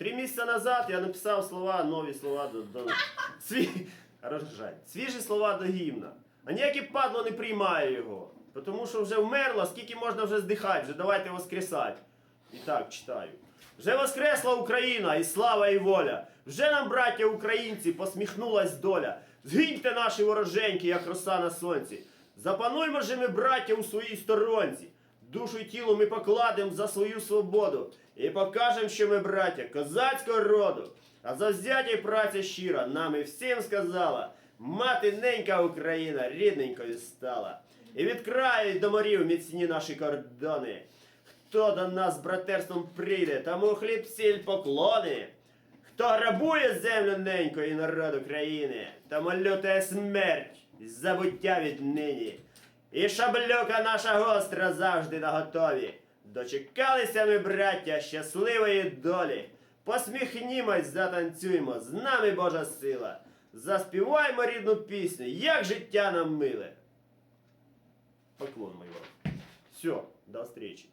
Три місяці назад я написав слова, нові слова до, до сві... Рожать. свіжі слова до гімна. А ніяке падло не приймає його. Тому що вже вмерло, скільки можна вже здихати, вже давайте воскресати. І так читаю. Вже воскресла Україна, і слава, і воля. Вже нам, браття українці, посміхнулась доля. Згиньте наші вороженьки, як роса на сонці. Запануймо же ми, браття, у своїй сторонці. Душу й тіло ми покладем за свою свободу і покажем, що ми браття козацького роду. А завзяття й праця щира нам і всім сказала, мати ненька Україна рідненькою стала. І від краю до морів міцні наші кордони. Хто до нас братерством прийде, тому хліб сіль поклони. Хто грабує землю неньку і народ України, тому лютає смерть, і забуття віднині. І шаблюка наша гостра завжди наготові. Дочекалися ми, браття, щасливої долі. Посміхнімось, затанцюймо, з нами Божа сила. Заспіваймо рідну пісню, як життя нам миле. Поклон мой. Все, до встречи.